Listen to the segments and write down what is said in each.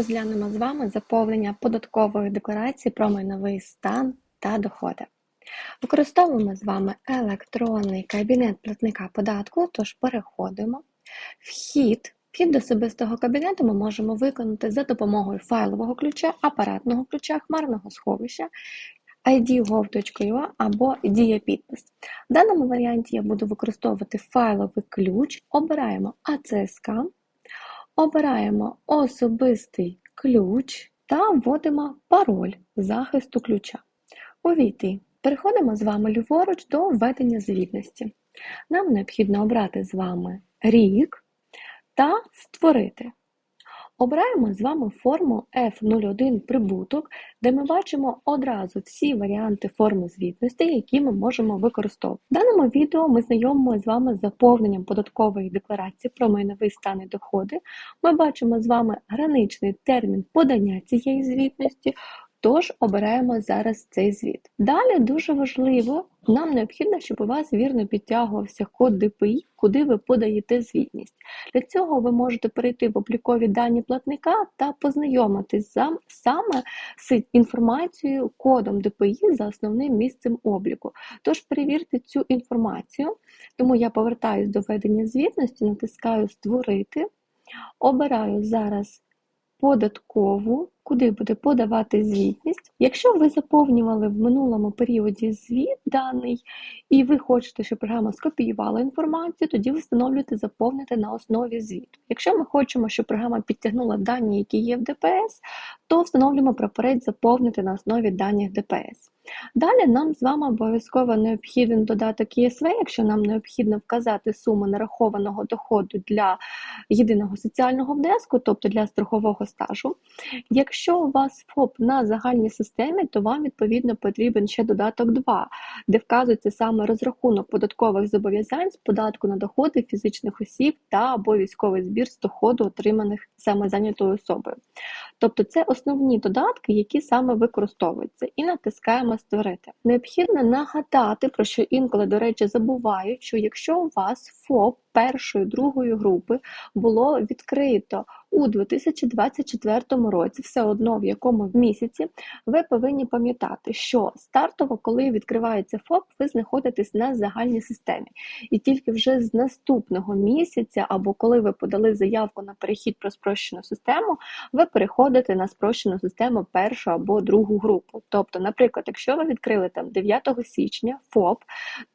розглянемо з вами заповнення податкової декларації про майновий стан та доходи. Використовуємо з вами електронний кабінет платника податку, тож переходимо. Вхід Вхід до особистого кабінету ми можемо виконати за допомогою файлового ключа, апаратного ключа, хмарного сховища, id.gov.ua або Дія. В даному варіанті я буду використовувати файловий ключ, обираємо АЦСК, обираємо особистий ключ та вводимо пароль захисту ключа. Увійти. Переходимо з вами ліворуч до введення звітності. Нам необхідно обрати з вами рік та створити. Обираємо з вами форму F01 прибуток, де ми бачимо одразу всі варіанти форми звітності, які ми можемо використовувати. В даному відео ми знайомимо з вами з заповненням податкової декларації про майновий стан і доходи. Ми бачимо з вами граничний термін подання цієї звітності, Тож обираємо зараз цей звіт. Далі дуже важливо, нам необхідно, щоб у вас вірно підтягувався код ДПІ, куди ви подаєте звітність. Для цього ви можете перейти в облікові дані платника та познайомитись саме з інформацією, кодом ДПІ за основним місцем обліку. Тож перевірте цю інформацію, тому я повертаюсь до ведення звітності, натискаю Створити, обираю зараз податкову, куди буде подавати звітність. Якщо ви заповнювали в минулому періоді звіт даний, і ви хочете, щоб програма скопіювала інформацію, тоді ви встановлюєте заповнити на основі звіту. Якщо ми хочемо, щоб програма підтягнула дані, які є в ДПС, то встановлюємо прапорець заповнити на основі даних ДПС. Далі нам з вами обов'язково необхіден додаток ЄСВ, якщо нам необхідно вказати суму нарахованого доходу для єдиного соціального внеску, тобто для страхового стажу. Якщо у вас ФОП на загальній системі, то вам відповідно потрібен ще додаток 2, де вказується саме розрахунок податкових зобов'язань з податку на доходи фізичних осіб та або військовий збір з доходу, отриманих саме зайнятою особою. Тобто це основні додатки, які саме використовуються, і натискаємо Створити. Необхідно нагадати, про що інколи, до речі, забувають, що якщо у вас ФОП першої другої групи було відкрито у 2024 році, все одно в якому місяці, ви повинні пам'ятати, що стартово, коли відкривається ФОП, ви знаходитесь на загальній системі. І тільки вже з наступного місяця, або коли ви подали заявку на перехід про спрощену систему, ви переходите на спрощену систему першу або другу групу. Тобто, наприклад, якщо ви відкрили там 9 січня ФОП,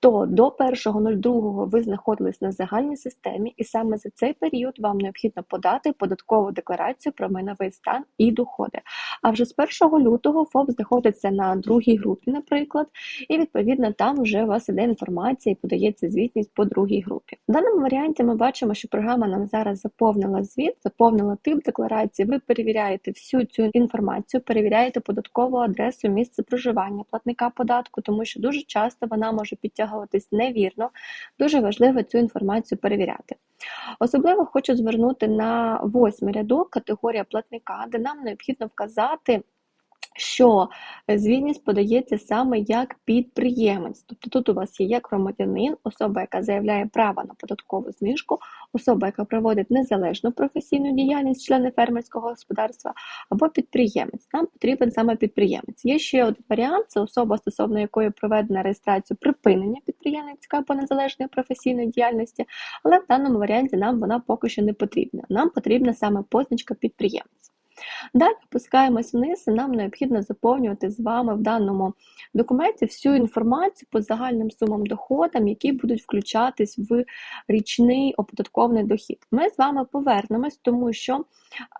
то до 1.02 ви знаходились на загальній системі, і саме за цей період вам необхідно подати податкову податкову декларацію про майновий стан і доходи. А вже з 1 лютого ФОП знаходиться на другій групі, наприклад, і відповідно там вже у вас іде інформація і подається звітність по другій групі. В даному варіанті ми бачимо, що програма нам зараз заповнила звіт, заповнила тип декларації. Ви перевіряєте всю цю інформацію, перевіряєте податкову адресу, місце проживання платника податку, тому що дуже часто вона може підтягуватись невірно. Дуже важливо цю інформацію перевіряти. Особливо хочу звернути на восьмий рядок категорія платника, де нам необхідно вказати що звітність подається саме як підприємець. Тобто тут у вас є як громадянин, особа, яка заявляє право на податкову знижку, особа, яка проводить незалежну професійну діяльність, члени фермерського господарства, або підприємець. Нам потрібен саме підприємець. Є ще один варіант: це особа, стосовно якої проведена реєстрацію припинення підприємницької або незалежної професійної діяльності, але в даному варіанті нам вона поки що не потрібна. Нам потрібна саме позначка підприємець. Далі опускаємось вниз, і нам необхідно заповнювати з вами в даному документі всю інформацію по загальним сумам доходам, які будуть включатись в річний оподаткований дохід. Ми з вами повернемось, тому що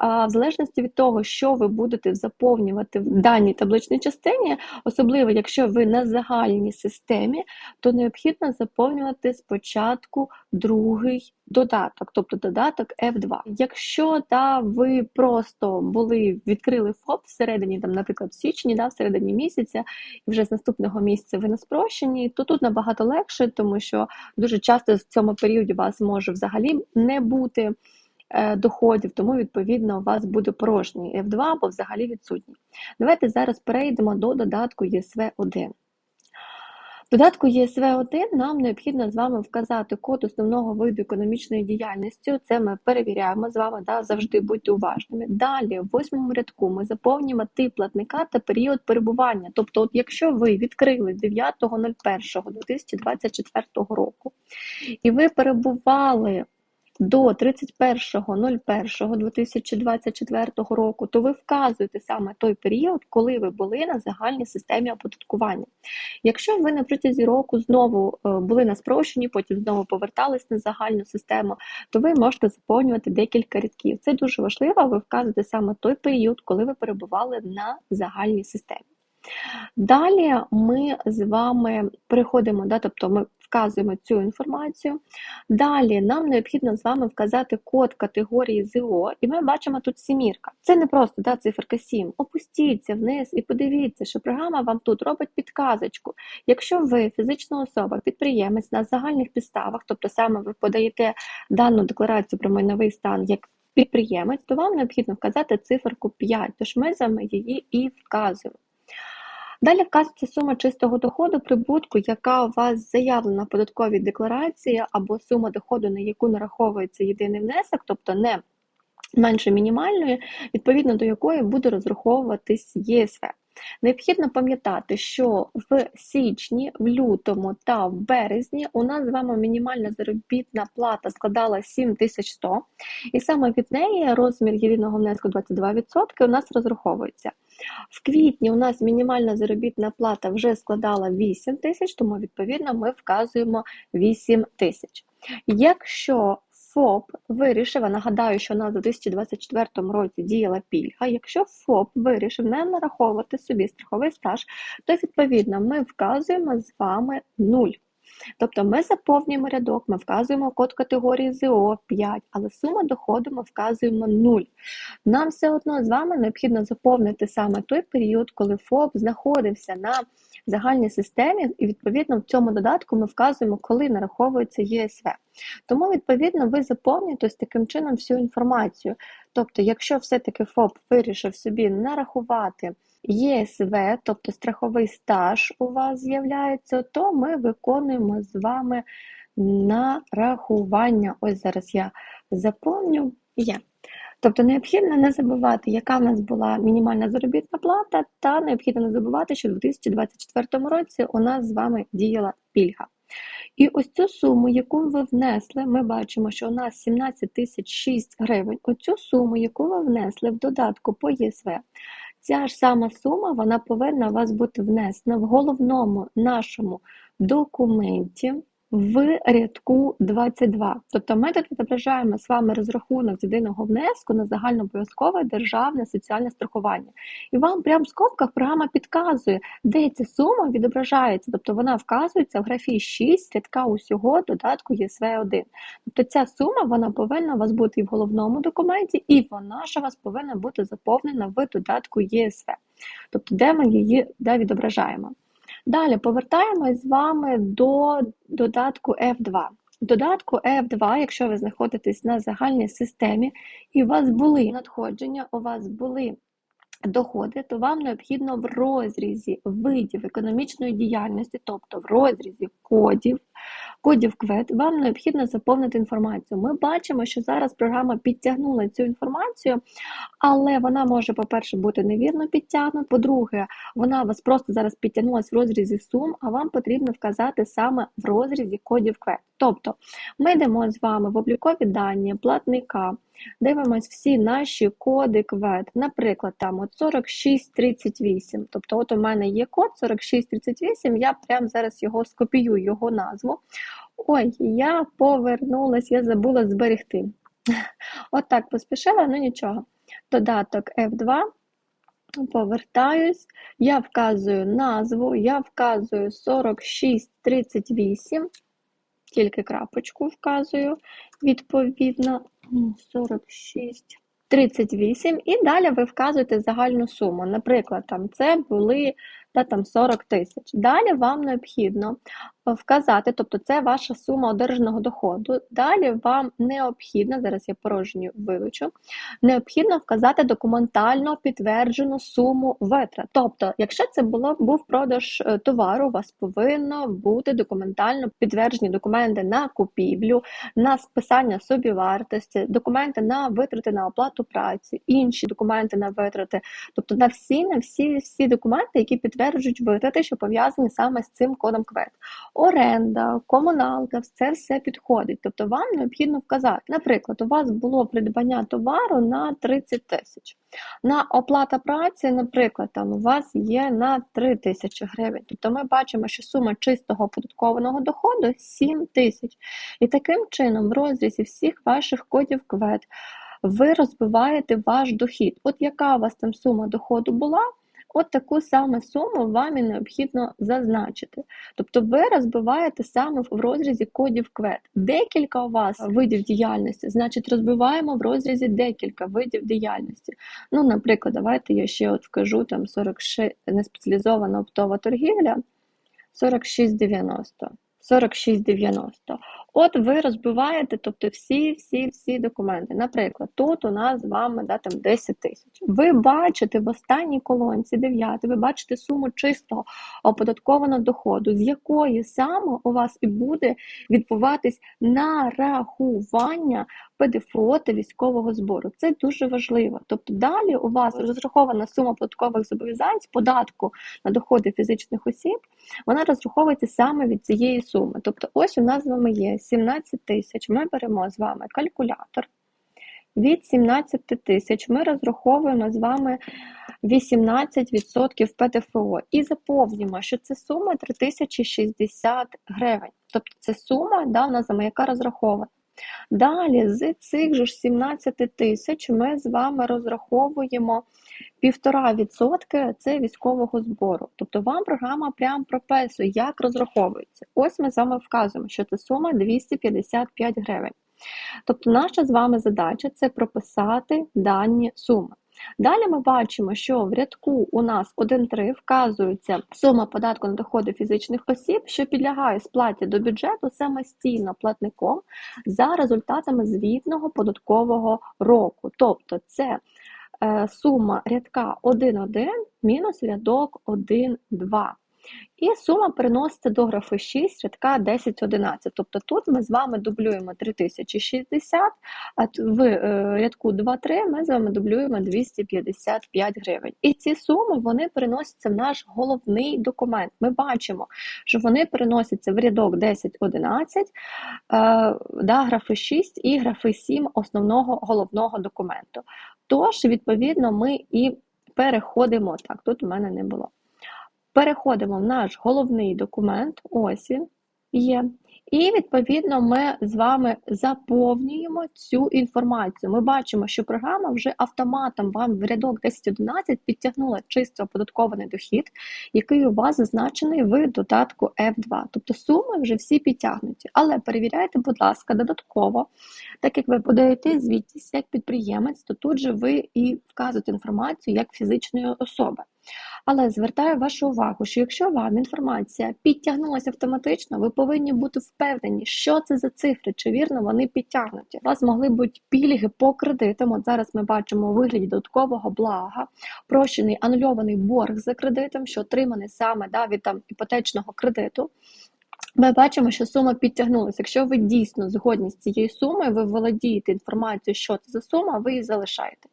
в залежності від того, що ви будете заповнювати в даній табличній частині, особливо якщо ви на загальній системі, то необхідно заповнювати спочатку другий додаток, тобто додаток F2. Якщо да, ви просто були відкрили ФОП всередині, там, наприклад, в січні, да, всередині місяця, і вже з наступного місяця ви на спрощенні, то тут набагато легше, тому що дуже часто в цьому періоді у вас може взагалі не бути. Е, доходів, тому, відповідно, у вас буде порожній F2 або взагалі відсутній. Давайте зараз перейдемо до додатку ESV1. Додатку ЄСВ1 нам необхідно з вами вказати код основного виду економічної діяльності. Це ми перевіряємо з вами, да, завжди будьте уважними. Далі, в восьмому рядку, ми заповнюємо тип платника та період перебування. Тобто, от якщо ви відкрили 9.01.2024 року і ви перебували до 31.01.2024 року, то ви вказуєте саме той період, коли ви були на загальній системі оподаткування. Якщо ви на протязі року знову е, були на спрощенні, потім знову повертались на загальну систему, то ви можете заповнювати декілька рядків. Це дуже важливо, ви вказуєте саме той період, коли ви перебували на загальній системі. Далі ми з вами переходимо, да, тобто ми вказуємо цю інформацію. Далі нам необхідно з вами вказати код категорії ЗО, і ми бачимо тут сімірка. Це не просто да, циферка 7. Опустіться вниз і подивіться, що програма вам тут робить підказочку. Якщо ви фізична особа, підприємець на загальних підставах, тобто саме ви подаєте дану декларацію про майновий стан як підприємець, то вам необхідно вказати циферку 5, тож ми з вами її і вказуємо. Далі вказується сума чистого доходу прибутку, яка у вас заявлена в податковій декларації, або сума доходу, на яку нараховується єдиний внесок, тобто не менше мінімальної, відповідно до якої буде розраховуватись ЄСВ. Необхідно пам'ятати, що в січні, в лютому та в березні у нас з вами мінімальна заробітна плата складала 7100, і саме від неї розмір єдиного внеску 22% у нас розраховується. В квітні у нас мінімальна заробітна плата вже складала 8 тисяч, тому відповідно ми вказуємо 8 тисяч. Якщо ФОП вирішив, а нагадаю, що у нас у 2024 році діяла пільга. Якщо ФОП вирішив не нараховувати собі страховий стаж, то відповідно ми вказуємо з вами 0. Тобто ми заповнюємо рядок, ми вказуємо код категорії ЗО 5, але сума доходу ми вказуємо 0. Нам все одно з вами необхідно заповнити саме той період, коли ФОП знаходився на загальній системі, і відповідно в цьому додатку ми вказуємо, коли нараховується ЄСВ. Тому, відповідно, ви заповнюєте з таким чином всю інформацію. Тобто, якщо все-таки ФОП вирішив собі нарахувати ЄСВ, тобто страховий стаж у вас з'являється, то ми виконуємо з вами нарахування. Ось зараз я заповню. Є. Тобто необхідно не забувати, яка в нас була мінімальна заробітна плата, та необхідно не забувати, що в 2024 році у нас з вами діяла пільга. І ось цю суму, яку ви внесли, ми бачимо, що у нас 17 тисяч 6 гривень. Оцю суму, яку ви внесли в додатку по ЄСВ, ця ж сама сума вона повинна у вас бути внесена в головному нашому документі в рядку 22. Тобто ми тут відображаємо з вами розрахунок з єдиного внеску на загальнообов'язкове державне соціальне страхування. І вам прямо в скобках програма підказує, де ця сума відображається. Тобто вона вказується в графі 6 рядка усього додатку ЄСВ1. Тобто ця сума вона повинна у вас бути і в головному документі, і вона ж у вас повинна бути заповнена в додатку ЄСВ. Тобто, де ми її де відображаємо. Далі повертаємось з вами до додатку F2. В додатку F2, якщо ви знаходитесь на загальній системі, і у вас були надходження, у вас були доходи, то вам необхідно в розрізі видів економічної діяльності, тобто в розрізі кодів, кодів квет вам необхідно заповнити інформацію. Ми бачимо, що зараз програма підтягнула цю інформацію, але вона може, по-перше, бути невірно підтягнута. По-друге, вона вас просто зараз підтягнулася в розрізі сум, а вам потрібно вказати саме в розрізі кодів квет. Тобто ми йдемо з вами в облікові дані платника, дивимось всі наші коди КВЕД, наприклад, там от 4638. Тобто, от у мене є код 4638, я прямо зараз його скопіюю, його назву. Ой, я повернулась, я забула зберегти. От так поспішила, ну нічого. Додаток F2. Повертаюсь, я вказую назву, я вказую 4638 тільки крапочку вказую, відповідно, 46, 38, і далі ви вказуєте загальну суму. Наприклад, там це були та, там 40 тисяч. Далі вам необхідно вказати, тобто це ваша сума одержаного доходу. Далі вам необхідно, зараз я порожню вилучу, необхідно вказати документально підтверджену суму витрат. Тобто, якщо це було був продаж е, товару, у вас повинно бути документально підтверджені документи на купівлю, на списання собівартості, документи на витрати на оплату праці, інші документи на витрати, тобто на всі, на всі, всі документи, які підтверджують витрати, що пов'язані саме з цим кодом КВЕД оренда, комуналка, це все підходить. Тобто вам необхідно вказати. Наприклад, у вас було придбання товару на 30 тисяч. На оплата праці, наприклад, там у вас є на 3 тисячі гривень. Тобто ми бачимо, що сума чистого оподаткованого доходу 7 тисяч. І таким чином, в розрізі всіх ваших кодів КВЕД, ви розбиваєте ваш дохід. От яка у вас там сума доходу була? От таку саме суму вам і необхідно зазначити. Тобто ви розбиваєте саме в розрізі кодів КВЕД. Декілька у вас видів діяльності, значить, розбиваємо в розрізі декілька видів діяльності. Ну, наприклад, давайте я ще от вкажу там 46 неспеціалізована оптова торгівля 4690. 46,90. От ви розбиваєте тобто всі-всі-всі документи. Наприклад, тут у нас з вами да, там 10 тисяч. Ви бачите в останній колонці 9, ви бачите суму чистого оподаткованого доходу, з якої саме у вас і буде відбуватись нарахування ПДФО та військового збору. Це дуже важливо. Тобто далі у вас розрахована сума податкових зобов'язань з податку на доходи фізичних осіб, вона розраховується саме від цієї суми. Тобто, ось у нас з вами є 17 тисяч. Ми беремо з вами калькулятор. Від 17 тисяч ми розраховуємо з вами 18% ПДФО і заповнюємо, що це сума 3060 гривень. Тобто це сума, да, у нас яка розрахована. Далі з цих же 17 тисяч ми з вами розраховуємо 1,5% це військового збору. Тобто вам програма прям прописує, як розраховується. Ось ми з вами вказуємо, що це сума 255 гривень. Тобто, наша з вами задача це прописати дані суми. Далі ми бачимо, що в рядку у нас 1.3 вказується сума податку на доходи фізичних осіб, що підлягає сплаті до бюджету самостійно платником за результатами звітного податкового року. Тобто це сума рядка 1.1 мінус рядок 1.2. І сума переноситься до графи 6, рядка 10-11. Тобто тут ми з вами дублюємо 3060, а в е, рядку 2-3 ми з вами дублюємо 255 гривень. І ці суми вони переносяться в наш головний документ. Ми бачимо, що вони переносяться в рядок 10-11, е, да, графи 6 і графи 7 основного головного документу. Тож, відповідно, ми і переходимо так, тут у мене не було. Переходимо в наш головний документ, ось він є. І, відповідно, ми з вами заповнюємо цю інформацію. Ми бачимо, що програма вже автоматом вам в рядок 1011 підтягнула чисто оподаткований дохід, який у вас зазначений в додатку F2. Тобто суми вже всі підтягнуті. Але перевіряйте, будь ласка, додатково, так як ви подаєте звітність як підприємець, то тут же ви і вказуєте інформацію як фізичної особи. Але звертаю вашу увагу, що якщо вам інформація підтягнулася автоматично, ви повинні бути впевнені, що це за цифри, чи вірно вони підтягнуті. У вас могли бути пільги по кредитам. От зараз ми бачимо у вигляді додаткового блага, прощений анульований борг за кредитом, що отриманий саме да, від там іпотечного кредиту. Ми бачимо, що сума підтягнулася. Якщо ви дійсно згодні з цією сумою, ви володієте інформацією, що це за сума, ви її залишаєте.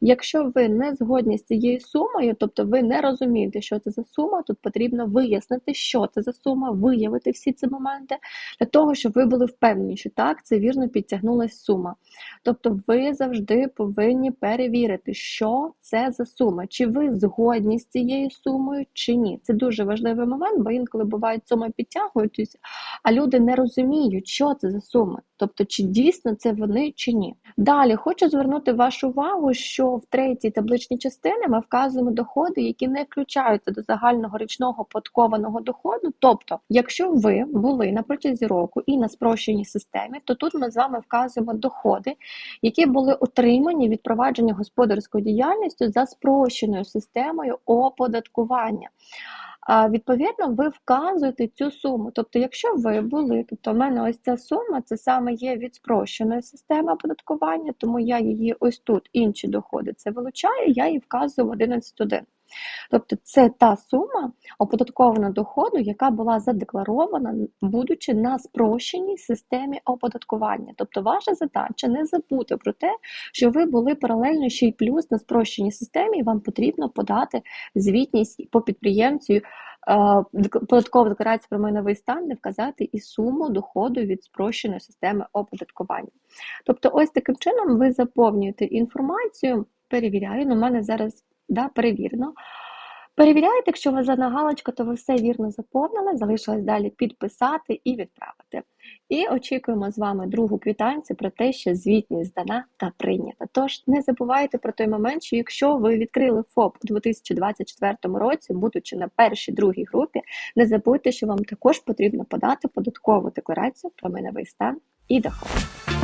Якщо ви не згодні з цією сумою, тобто ви не розумієте, що це за сума, тут потрібно вияснити, що це за сума, виявити всі ці моменти, для того, щоб ви були впевнені, що так, це вірно підтягнулася сума. Тобто ви завжди повинні перевірити, що це за сума, чи ви згодні з цією сумою, чи ні. Це дуже важливий момент, бо інколи бувають суми підтягують, а люди не розуміють, що це за суми. Тобто, чи дійсно це вони, чи ні. Далі хочу звернути вашу увагу, що в третій табличній частині ми вказуємо доходи, які не включаються до загального річного подкованого доходу. Тобто, якщо ви були на протязі року і на спрощеній системі, то тут ми з вами вказуємо доходи, які були отримані від провадження господарської діяльності за спрощеною системою оподаткування. Відповідно, ви вказуєте цю суму. Тобто, якщо ви були, тобто в мене ось ця сума, це саме є від спрощеної системи оподаткування, тому я її ось тут, інші доходи, це вилучаю, я її вказую в 11.1. Тобто це та сума оподаткованого доходу, яка була задекларована, будучи на спрощеній системі оподаткування. Тобто ваша задача не забути про те, що ви були паралельно ще й плюс на спрощеній системі, і вам потрібно подати звітність по підприємцю е, податкову декларацію про майновий стан, де вказати і суму доходу від спрощеної системи оподаткування. Тобто, ось таким чином ви заповнюєте інформацію, перевіряю, ну, в мене зараз да, перевірено. Перевіряєте, якщо у вас задана галочка, то ви все вірно заповнили, залишилось далі підписати і відправити. І очікуємо з вами другу квитанцію про те, що звітність здана та прийнята. Тож не забувайте про той момент, що якщо ви відкрили ФОП у 2024 році, будучи на першій другій групі, не забудьте, що вам також потрібно подати податкову декларацію про майновий стан і доход.